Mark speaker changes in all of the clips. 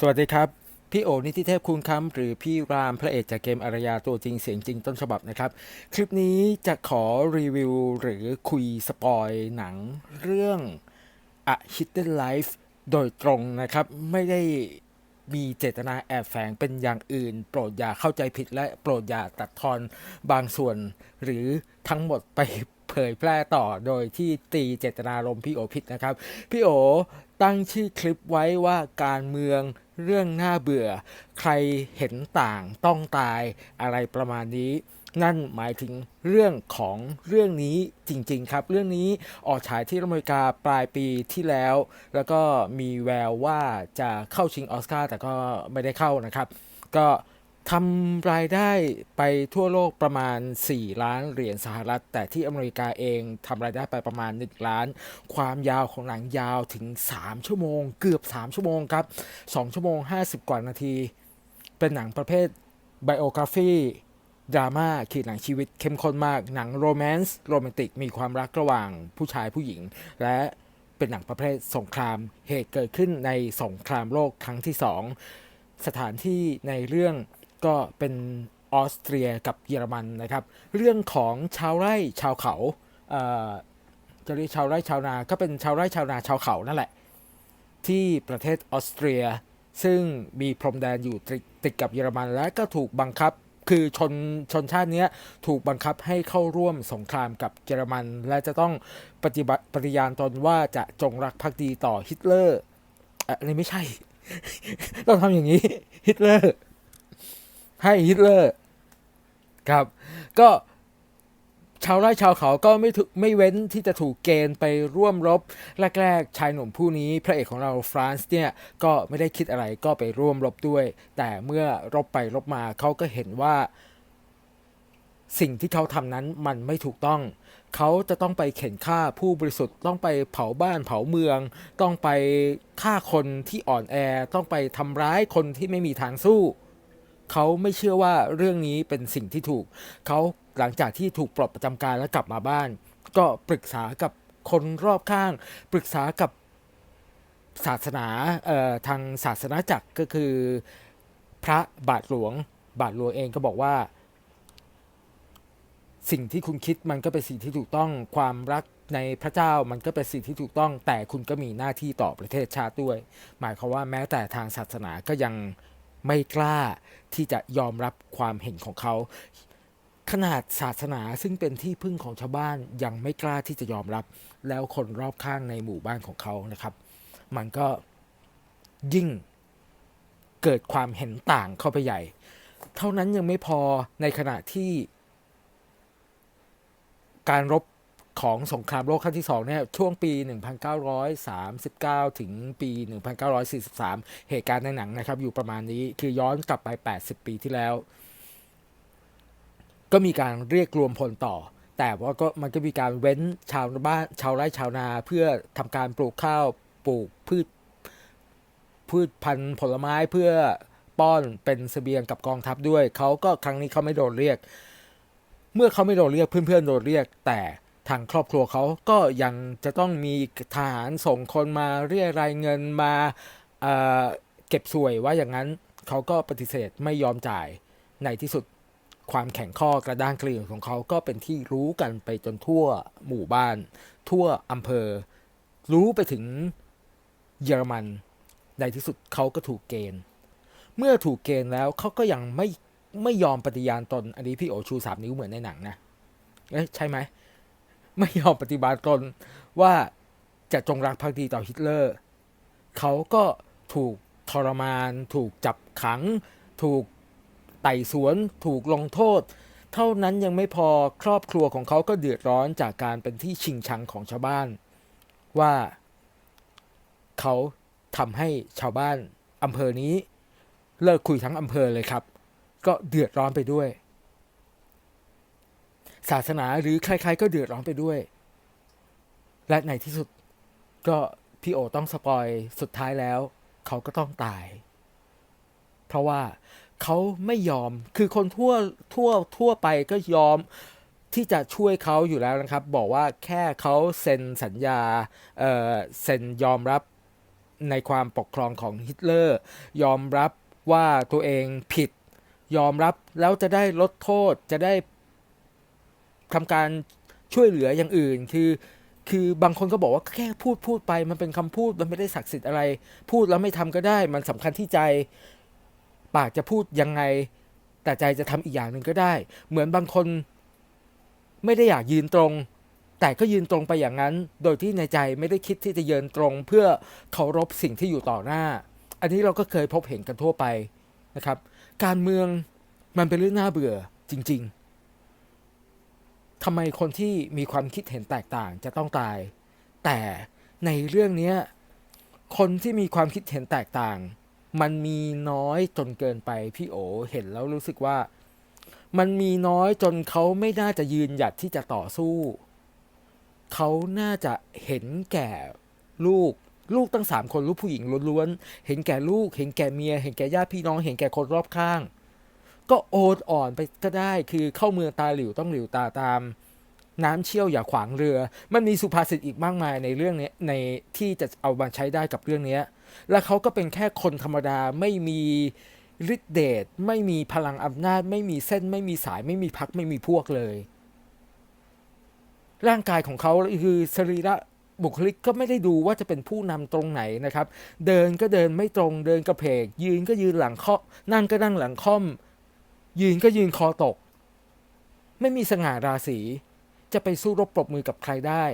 Speaker 1: สวัสดีครับ พี่โอนิติเทพคุณคำหรือพี่รามพระเอกจากเกมอารยาตัวจริงเสียงจริงต้นฉบับนะครับ คลิปนี้จะขอรีวิวหรือคุยสปอยหนังเรื่อง A Hidden Life โดยตรงนะครับ ไม่ได้มีเจตนาแอบแฝงเป็นอย่างอื่น โปรดอย่าเข้าใจผิดและโปรดอย่าตัดทอนบางส่วน หรือทั้งหมดไปเผยแพร่ต่อโดยที่ตีเจตนารมพี่โอผิดนะครับ พี่โอตั้งชื่อคลิปไว้ว่าการเมือง เรื่องน่าเบื่อ ใครเห็นต่างต้องตายอะไรประมาณนี้ นั่นหมายถึงเรื่องของเรื่องนี้จริง ๆ ครับ เรื่องนี้ออกฉายที่อเมริกาปลายปีที่แล้ว แล้วก็มีแววว่าจะเข้าชิงออสการ์แต่ก็ไม่ได้เข้านะครับ ก็ ทำรายได้ไปทั่วโลกประมาณ 4 ล้านเหรียญสหรัฐ แต่ที่อเมริกาเองทำรายได้ไปประมาณ 1 ล้าน ความยาวของหนังยาวถึง 3 ชั่วโมง เกือบ 3 ชั่วโมงครับ 2 ชั่วโมง 50 กว่านาที เป็นหนังประเภทไบโอกราฟีดราม่าขีดหนังชีวิตเข้มข้นมาก หนังโรแมนต์โรแมนติกมีความรักระหว่างผู้ชายผู้หญิง และเป็นหนังประเภทสงคราม เหตุเกิดขึ้นในสงครามโลกครั้งที่สองสถานที่ในเรื่อง ก็เป็นออสเตรียกับเยอรมันนะครับ เรื่องของชาวไร่ชาวเขาเอ่อจะเรียกชาวไร่ชาวนา ก็เป็นชาวไร่ชาวนาชาวเขานั่นแหละ ที่ประเทศออสเตรีย ซึ่งมีพรมแดนอยู่ติดติดกับเยอรมันและก็ถูกบังคับคือชนชนชาตินี้ถูกบังคับให้เข้าร่วมสงครามกับเยอรมัน และจะต้องปฏิบัติปฏิญาณตนว่าจะจงรักภักดีต่อฮิตเลอร์อะอันนี้ไม่ใช่ ต้องทำอย่างนี้ฮิตเลอร์ ให้ฮิตเลอร์ครับ ก็ชาวไร่ชาวเขาก็ไม่ถูกไม่เว้นที่จะถูกเกณฑ์ไปร่วมรบแรกๆชายหนุ่มผู้นี้ พระเอกของเราฟรานซ์เนี่ยก็ไม่ได้คิดอะไรก็ไปร่วมรบด้วย แต่เมื่อรบไปรบมาเขาก็เห็นว่า สิ่งที่เขาทำนั้นมันไม่ถูกต้อง เขาจะต้องไปเข็นฆ่าผู้บริสุทธิ์ต้องไปเผาบ้านเผาเมือง ต้องไปฆ่าคนที่อ่อนแอ ต้องไปทำร้ายคนที่ไม่มีทางสู้ เขาไม่เชื่อว่าเรื่องนี้เป็นสิ่งที่ถูก เขาหลังจากที่ถูกปลดประจำการแล้วกลับมาบ้าน ก็ปรึกษากับคนรอบข้าง ปรึกษากับศาสนาเอ่อทางศาสนาจักรก็คือพระบาทหลวง บาทหลวงเองก็บอกว่า สิ่งที่คุณคิดมันก็เป็นสิ่งที่ถูกต้องความรักในพระเจ้ามันก็เป็นสิ่งที่ถูกต้อง แต่คุณก็มีหน้าที่ต่อประเทศชาติด้วย หมายความว่าแม้แต่ทางศาสนาก็ยัง ไม่กล้าที่จะยอมรับความเห็นของเขา ขนาดศาสนาซึ่งเป็นที่พึ่งของชาวบ้านยังไม่กล้าที่จะยอมรับ แล้วคนรอบข้างในหมู่บ้านของเขานะครับ มันก็ยิ่งเกิดความเห็นต่างเข้าไปใหญ่ เท่านั้นยังไม่พอในขณะที่การรบ ของสงครามโลกครั้งที่สองเนี่ยช่วงปี 1939 ถึงปี 1943 เหตุการณ์ในหนังนะครับ อยู่ประมาณนี้คือย้อนกลับไป 80 ปีที่แล้ว ก็มีการเรียกรวมพลต่อ แต่ว่าก็มันก็มีการเว้นชาวบ้านชาวไร่ชาวนาเพื่อทำการปลูกข้าวปลูกพืช พืชพันธุ์ผลไม้เพื่อป้อนเป็นเสบียงกับกองทัพด้วย เขาก็ครั้งนี้เขาไม่โดนเรียก เมื่อเขาไม่โดนเรียกเพื่อนๆโดนเรียกแต่ ทางครอบครัวเขาก็ยังจะต้องมีทหารส่งคนมาเรียรายเงินมาเเก็บสวยว่าอย่างนั้นเขาก็ปฏิเสธไม่ยอมจ่ายในที่สุดความแข็งข้อกระด้างกระดิ่งของเขาก็เป็นที่รู้กันไปจนทั่วหมู่บ้าน ทั่วอำเภอ รู้ไปถึงเยอรมัน ในที่สุดเขาก็ถูกเกณฑ์ เมื่อถูกเกณฑ์แล้วเขาก็ยังไม่ไม่ยอมปฏิญาณตน อันนี้พี่โอชูสามนิ้วเหมือนในหนังนะ เอ๊ะใช่ไหม ไม่ยอมปฏิบัติตนว่าจะจงรักภักดีต่อฮิตเลอร์ เขาก็ถูกทรมาน ถูกจับขัง ถูกไต่สวน ถูกลงโทษ เท่านั้นยังไม่พอครอบครัวของเขาก็เดือดร้อนจากการเป็นที่ชิงชังของชาวบ้าน ว่าเขาทำให้ชาวบ้านอำเภอนี้ เลิกคุยทั้งอำเภอเลยครับ ก็เดือดร้อนไปด้วย ศาสนาหรือใครๆก็เดือดร้อนไปด้วย และในที่สุดก็พี่โอต้องสปอยสุดท้ายแล้ว เขาก็ต้องตาย เพราะว่าเขาไม่ยอมคือคนทั่วทั่วทั่วไปก็ยอมที่จะช่วยเขาอยู่แล้วนะครับ บอกว่าแค่เขาเซ็นสัญญาเออเซ็นยอมรับในความปกครองของฮิตเลอร์ ยอมรับว่าตัวเองผิด ยอมรับแล้วจะได้ลดโทษจะได้ ทำการช่วยเหลืออย่างอื่น คือคือบางคนก็บอกว่าแค่พูดพูดไป มันเป็นคำพูดมันไม่ได้ศักดิ์สิทธิ์อะไร พูดแล้วไม่ทำก็ได้ มันสำคัญที่ใจ ปากจะพูดยังไง แต่ใจจะทำอีกอย่างหนึ่งก็ได้ เหมือนบางคนไม่ได้อยากยืนตรง แต่ก็ยืนตรงไปอย่างนั้น โดยที่ในใจไม่ได้คิดที่จะยืนตรง เพื่อเคารพสิ่งที่อยู่ต่อหน้า อันนี้เราก็เคยพบเห็นกันทั่วไปนะครับ การเมืองมันเป็นเรื่องน่าเบื่อจริง ๆ ทำไมคนที่มีความคิดเห็นแตกต่างจะต้องตาย แต่ในเรื่องนี้คนที่มีความคิดเห็นแตกต่าง มันมีน้อยจนเกินไปพี่โอเห็นแล้วรู้สึกว่า มันมีน้อยจนเขาไม่น่าจะยืนหยัดที่จะต่อสู้ เขาน่าจะเห็นแก่ลูกลูกตั้งสามคนลูกผู้หญิงล้วนๆ เห็นแก่ลูก เห็นแก่เมีย เห็นแก่ญาติพี่น้อง เห็นแก่คนรอบข้าง ก็โอนอ่อนไปก็ได้ คือเข้าเมืองตาหลิวต้องหลิวตาตามน้ำเชี่ยวอย่าขวางเรือ มันมีสุภาษิตอีกมากมายในเรื่องนี้ในที่จะเอามาใช้ได้กับเรื่องนี้และเขาก็เป็นแค่คนธรรมดาไม่มีฤทธิเดชไม่มีพลังอำนาจ ไม่มีเส้น ไม่มีสาย ไม่มีพักไม่มีพวกเลย ร่างกายของเขาคือสรีระบุคลิกก็ไม่ได้ดูว่าจะเป็นผู้นำตรงไหนนะครับ เดินก็เดินไม่ตรงเดินกระเพก ยืนก็ยืนหลังเคาะนั่งก็นั่งหลังค่อม ยืนก็ยืนคอตก ไม่มีสง่าราศี จะไปสู้รบปรบมือกับใครได้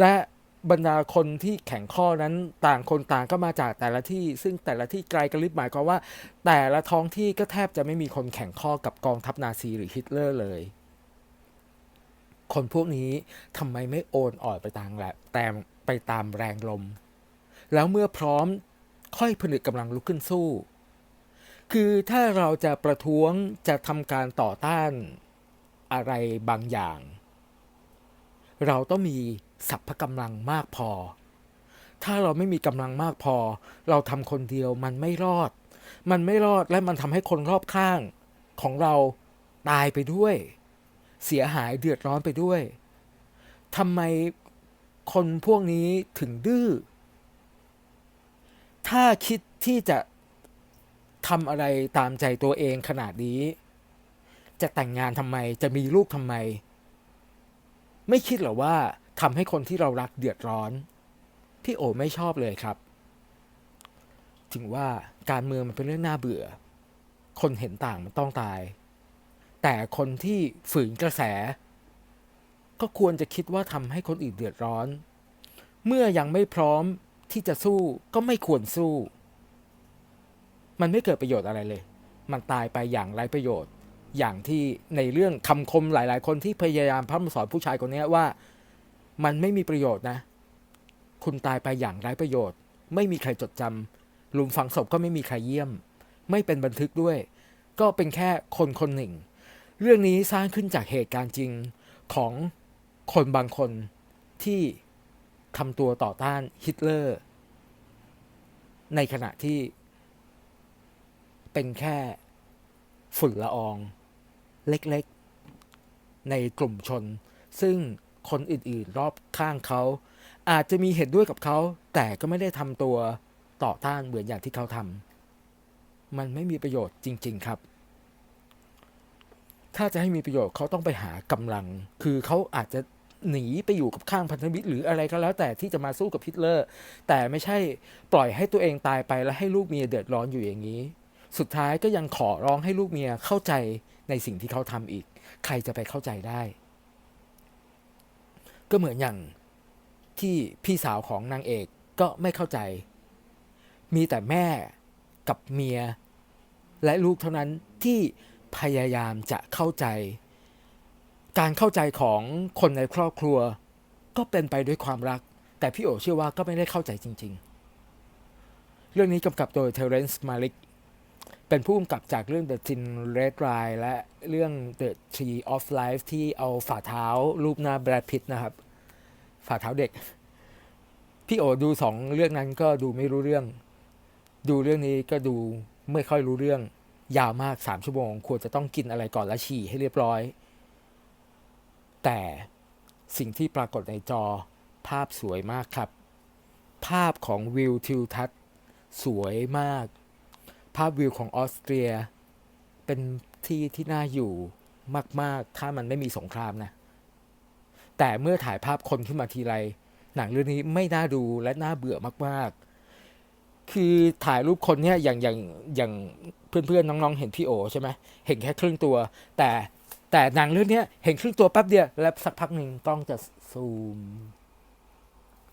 Speaker 1: และบรรดาคนที่แข่งข้อนั้นต่างคนต่างก็มาจากแต่ละที่ ซึ่งแต่ละที่ไกลกันลิบหมายความว่า แต่ละท้องที่ก็แทบจะไม่มีคนแข่งข้อกับกองทัพนาซีหรือฮิตเลอร์เลย คนพวกนี้ทำไมไม่โอนอ่อนไปตามแหละแต่ไปตามแรงลม แล้วเมื่อพร้อมค่อยผนึกกำลังลุกขึ้นสู้ คือถ้าเราจะประท้วงจะทำการต่อต้านอะไรบางอย่าง เราต้องมีสัพพกำลังมากพอ ถ้าเราไม่มีกำลังมากพอ เราทำคนเดียวมันไม่รอด มันไม่รอดและมันทำให้คนรอบข้างของเราตายไปด้วย เสียหายเดือดร้อนไปด้วยทำไมคนพวกนี้ถึงดื้อ ถ้าคิดที่จะ ทำอะไรตามใจตัวเองขนาดนี้ จะแต่งงานทำไมจะมีลูกทำไม ไม่คิดหรอว่าทำให้คนที่เรารักเดือดร้อน พี่โอไม่ชอบเลยครับ ถึงว่าการเมืองมันเป็นเรื่องน่าเบื่อ คนเห็นต่างมันต้องตาย แต่คนที่ฝืนกระแส ก็ควรจะคิดว่าทำให้คนอื่นเดือดร้อน เมื่อยังไม่พร้อมที่จะสู้ก็ไม่ควรสู้ มันไม่เกิดประโยชน์อะไรเลย มันตายไปอย่างไร้ประโยชน์ อย่างที่ในเรื่องคำคมหลาย ๆ คนที่พยายามพร่ำสอนผู้ชายคนนี้ว่า มันไม่มีประโยชน์นะ คุณตายไปอย่างไร้ประโยชน์ ไม่มีใครจดจำหลุมฝังศพก็ไม่มีใครเยี่ยม ไม่เป็นบันทึกด้วย ก็เป็นแค่คนคนหนึ่ง เรื่องนี้สร้างขึ้นจากเหตุการณ์จริงของคนบางคนที่ทำตัวต่อต้านฮิตเลอร์ ในขณะที่ เป็นแค่ฝุ่นละอองเล็กๆ ในกลุ่มชน ซึ่งคนอื่นๆ รอบข้างเขา อาจจะมีเห็นด้วยกับเขา แต่ก็ไม่ได้ทำตัวต่อต้านเหมือนอย่างที่เขาทำมันไม่มีประโยชน์จริง ๆครับ ถ้าจะให้มีประโยชน์เขาต้องไปหากำลัง คือเขาอาจจะหนีไปอยู่กับข้างพันธมิตรหรืออะไรก็แล้วแต่ที่จะมาสู้กับฮิตเลอร์ แต่ไม่ใช่ปล่อยให้ตัวเองตายไปแล้วให้ลูกเมียเดือดร้อนอยู่อย่างนี้ สุดท้ายก็ยังขอร้องให้ลูกเมียเข้าใจในสิ่งที่เขาทำอีก ใครจะไปเข้าใจได้ ก็เหมือนอย่างที่พี่สาวของนางเอกก็ไม่เข้าใจ มีแต่แม่กับเมีย และลูกเท่านั้นที่พยายามจะเข้าใจ การเข้าใจของคนในครอบครัว ก็เป็นไปด้วยความรัก แต่พี่โอเชื่อว่าก็ไม่ได้เข้าใจจริง ๆ เรื่องนี้กำกับโดยเทเรนซ์มาลิก เป็นผู้กำกับจากเรื่อง The Thin Red Line และเรื่อง The Tree of Life ที่เอาฝ่าเท้ารูปหน้าแบรดพิตนะครับ ฝ่าเท้าเด็ก พี่โอดูสองเรื่องนั้นก็ดูไม่รู้เรื่อง ดูเรื่องนี้ก็ดูไม่ค่อยรู้เรื่อง ยาวมากสามชั่วโมง ควรจะต้องกินอะไรก่อนแล้วฉี่ให้เรียบร้อย แต่สิ่งที่ปรากฏในจอภาพสวยมากครับ ภาพของวิวทิวทัศน์สวยมาก ภาพวิวของออสเตรีย เป็นที่ที่น่าอยู่มาก ๆ ถ้ามันไม่มีสงครามนะ แต่เมื่อถ่ายภาพคนขึ้นมาทีไร หนังเรื่องนี้ไม่น่าดูและน่าเบื่อมาก ๆ คือถ่ายรูปคนเนี่ยอย่างอย่างอย่างเพื่อนๆน้องๆ เห็นพี่โอใช่ไหมเห็นแค่ครึ่งตัว แต่แต่หนังเรื่องนี้เห็นครึ่งตัวแป๊บเดียว แล้วสักพักหนึ่งกล้องจะซูม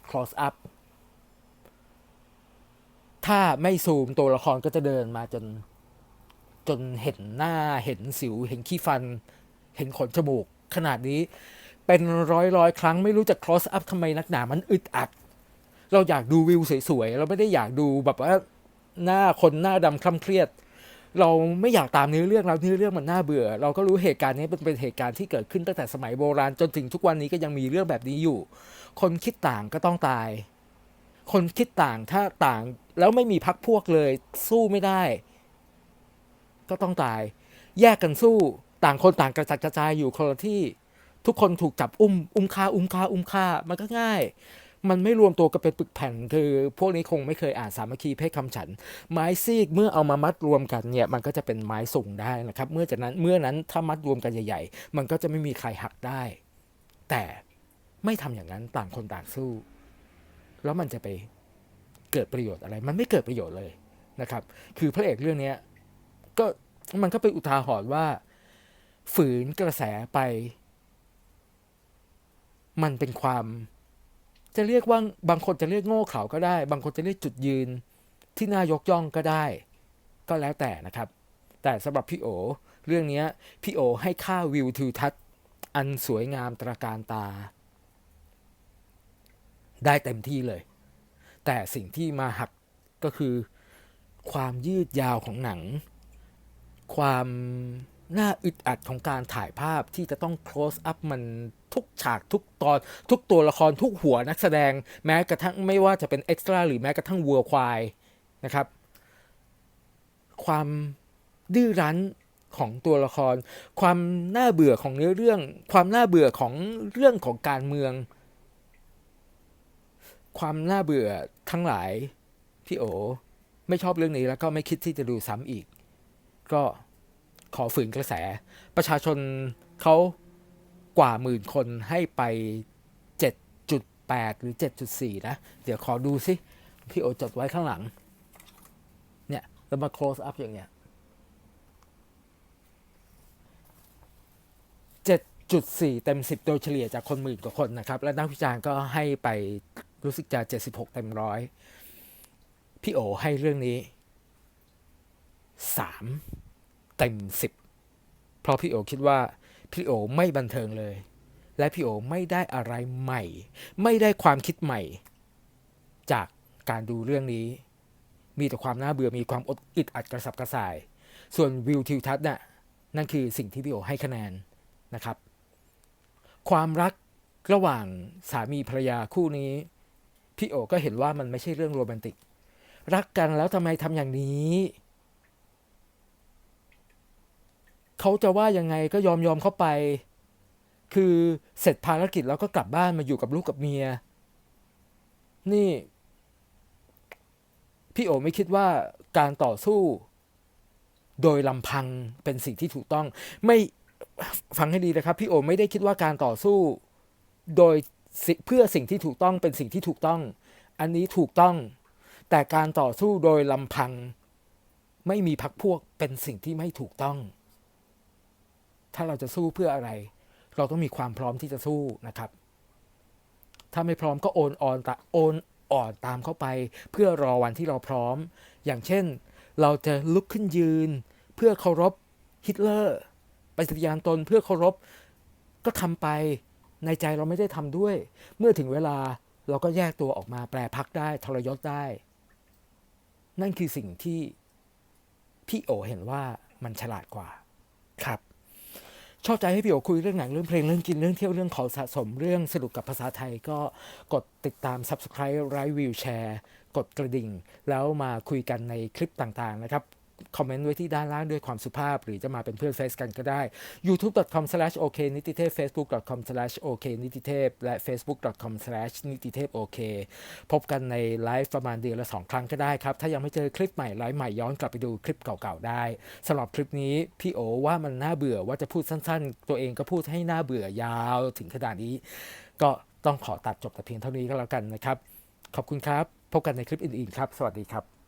Speaker 1: close up ถ้าไม่ซูมตัวละครก็จะเดินมาจน จนเห็นหน้าเห็นสิว เห็นขี้ฟัน เห็นขนจมูก ขนาดนี้เป็นร้อยร้อยครั้งไม่รู้จะ close up ทำไมนักหนามันอึดอัด เราอยากดูวิวสวยๆ เราไม่ได้อยากดูแบบว่าหน้าคนหน้าดำคล้ำเครียด เราไม่อยากตามเนื้อเรื่องเราเนื้อเรื่องมันน่าเบื่อ เราก็รู้เหตุการณ์นี้เป็นเป็นเหตุการณ์ที่เกิดขึ้นตั้งแต่สมัยโบราณจนถึงทุกวันนี้ก็ยังมีเรื่องแบบนี้อยู่ คนคิดต่างก็ต้องตาย คนคิดต่างถ้าต่างแล้วไม่มีพักพวกเลย สู้ไม่ได้ ก็ต้องตาย แยกกันสู้ต่างคนต่างกระจัดกระจายอยู่คนละที่ ทุกคนถูกจับอุ้ม อุ้มฆ่าอุ้มฆ่าอุ้มฆ่ามันก็ง่าย มันไม่รวมตัวกันเป็นปึกแผ่น คือ พวกนี้คงไม่เคยอ่านสามัคคีเพศคำฉัน ไม้ซีกเมื่อเอามามัดรวมกันเนี่ย มันก็จะเป็นไม้สูงได้นะครับ เมื่อจากนั้นเมื่อนั้นถ้ามัดรวมกันใหญ่ ๆ มันก็จะไม่มีใครหักได้ แต่ไม่ทำอย่างนั้นต่างคนต่างสู้ แล้วมันจะไปเกิดประโยชน์อะไร มันไม่เกิดประโยชน์เลยนะครับ คือพระเอกเรื่องนี้ก็มันก็เป็นอุทาหรณ์ว่า ฝืนกระแสไป มันเป็นความ จะเรียกว่าบางคนจะเรียกโง่เขลาก็ได้ บางคนจะเรียกจุดยืนที่น่ายกย่องก็ได้ ก็แล้วแต่นะครับ แต่สำหรับพี่โอเรื่องนี้พี่โอให้ค่าวิวทิวทัศน์อันสวยงามตระการตา ได้เต็มที่เลย แต่สิ่งที่มาหักก็คือ ความยืดยาวของหนัง ความน่าอึดอัดของการถ่ายภาพที่จะต้อง close up มันทุกฉากทุกตอน ทุกตัวละครทุกหัวนักแสดง แม้กระทั่งไม่ว่าจะเป็นเอ็กซ์ตร้าหรือแม้กระทั่งวัวควายนะครับ ความดื้อรั้นของตัวละคร ความน่าเบื่อของเนื้อเรื่อง ความน่าเบื่อของเรื่องของการเมือง ความน่าเบื่อทั้งหลายพี่โอไม่ชอบเรื่องนี้แล้วก็ไม่คิดที่จะดูซ้ำอีก ก็ขอฝืนกระแส ประชาชนเขากว่าหมื่นคนให้ไป 7.8 หรือ 7.4 นะ เดี๋ยวขอดูสิพี่โอจดไว้ข้างหลัง เนี่ยแล้วมา close up อย่างเงี้ย 7.4 เต็ม 10 โดยเฉลี่ยจากคนหมื่นกว่าคนนะครับ และนักวิจารณ์ก็ให้ไป รู้สึกจะ 76 เต็มร้อยพี่โอให้เรื่องนี้ 3 เต็ม 10 เพราะพี่โอคิดว่าพี่โอไม่บันเทิงเลย และพี่โอไม่ได้อะไรใหม่ ไม่ได้ความคิดใหม่ จากการดูเรื่องนี้ มีแต่ความน่าเบื่อมีความอดอึดอัดกระสับกระส่าย ส่วนวิวทิวทัศน์น่ะนั่นคือสิ่งที่พี่โอให้คะแนนนะครับ ความรักระหว่างสามีภรรยาคู่นี้ พี่โอก็เห็นว่ามันไม่ใช่เรื่องโรแมนติก รักกันแล้วทำไมทำอย่างนี้ เขาจะว่ายังไงก็ยอมยอมเข้าไป คือเสร็จภารกิจแล้วก็กลับบ้านมาอยู่กับลูกกับเมีย นี่ พี่โอไม่คิดว่าการต่อสู้ โดยลำพังเป็นสิ่งที่ถูกต้อง ไม่ฟังให้ดีนะครับ พี่โอไม่ได้คิดว่าการต่อสู้ โดย เพื่อสิ่งที่ถูกต้องเป็นสิ่งที่ถูกต้อง อันนี้ถูกต้อง แต่การต่อสู้โดยลำพัง ไม่มีพักพวกเป็นสิ่งที่ไม่ถูกต้อง ถ้าเราจะสู้เพื่ออะไร เราต้องมีความพร้อมที่จะสู้นะครับ ถ้าไม่พร้อมก็โอนอ่อนตะโอนอ่อนตามเข้าไป เพื่อรอวันที่เราพร้อม อย่างเช่น เราจะลุกขึ้นยืน เพื่อเคารพฮิตเลอร์ไปสยานตนเพื่อเคารพก็ทำไป ในใจเราไม่ได้ทำด้วย เมื่อถึงเวลาเราก็แยกตัวออกมาแปลพักได้ทรยศได้ นั่นคือสิ่งที่พี่โอเห็นว่ามันฉลาดกว่าครับ ชอบใจให้พี่โอคุยเรื่องหนังเรื่องเพลงเรื่องกินเรื่องเที่ยวเรื่องของสะสมเรื่องสนุกกับภาษาไทยก็กดติดตาม Subscribe ไลค์วิวแชร์กดกระดิ่ง แล้วมาคุยกันในคลิปต่างๆนะครับ คอมเมนต์ไว้ที่ด้านล่างด้วยความสุภาพ หรือจะมาเป็นเพื่อนเฟซกันก็ได้ youtube.com/ok นิติเทพ facebook.com/ok นิติเทพและ facebook.com/ นิติเทพโอเคพบกันในไลฟ์ประมาณเดือนละ 2 ครั้งก็ได้ครับ ถ้ายังไม่เจอคลิปใหม่ไลฟ์ใหม่ย้อนกลับไปดูคลิปเก่าๆได้สำหรับคลิปนี้พี่โอว่ามันน่าเบื่อว่าจะพูดสั้นๆ ตัวเองก็พูดให้น่าเบื่อยาวถึงขนาดนี้ ก็ต้องขอตัดจบแต่เพียงเท่านี้ก็แล้วกันนะครับ ขอบคุณครับ พบกันในคลิปอื่นๆครับ สวัสดีครับ